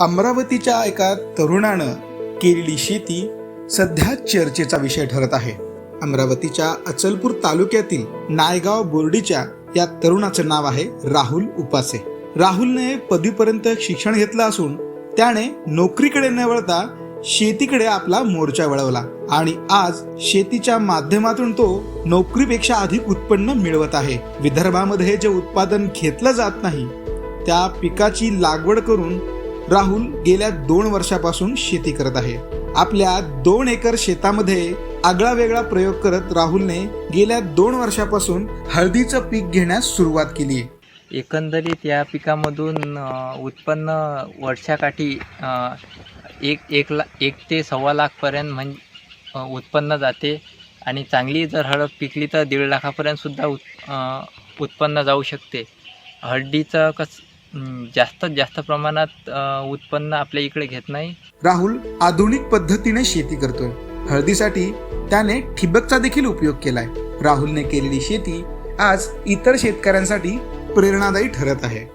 अमरावतीच्या एका तरुणानं केलेली शेती सध्या चर्चेचा विषय ठरत आहे. अमरावतीच्या अचलपूर तालुक्यातील नायगाव बोर्डीच्या या तरुणाचं नाव आहे राहुल उपासे. राहुलने पदवीपर्यंत शिक्षण घेतलं असून त्याने नोकरीकडे न वळता शेतीकडे आपला मोर्चा वळवला आणि आज शेतीच्या माध्यमातून तो नोकरीपेक्षा अधिक उत्पन्न मिळवत आहे. विदर्भामध्ये जे उत्पादन घेतलं जात नाही त्या पिकाची लागवड करून राहुल गेल्या दोन वर्षापासून शेती करत आहे. आपल्या दोन एकर शेतामध्ये आगळा वेगळा प्रयोग करत राहुलने गेल्या दोन वर्षापासून हळदीचं पीक घेण्यास सुरुवात केली आहे. एकंदरीत या पिकामधून उत्पन्न वर्षाकाठी एक एक ला एक ते सव्वा लाखपर्यंत म्हणजे उत्पन्न जाते. आणि चांगली जर हळद पिकली तर दीड लाखापर्यंतसुद्धा उत् उत्पन्न जाऊ शकते. हळदीचं कस जास्तीत जास्त प्रमाणात उत्पन्न आपल्या इकडे घेत नाही. राहुल आधुनिक पद्धतीने शेती करतोय. हळदीसाठी त्याने ठिबकचा देखील उपयोग केलाय. राहुलने केलेली शेती आज इतर शेतकऱ्यांसाठी प्रेरणादायी ठरत आहे.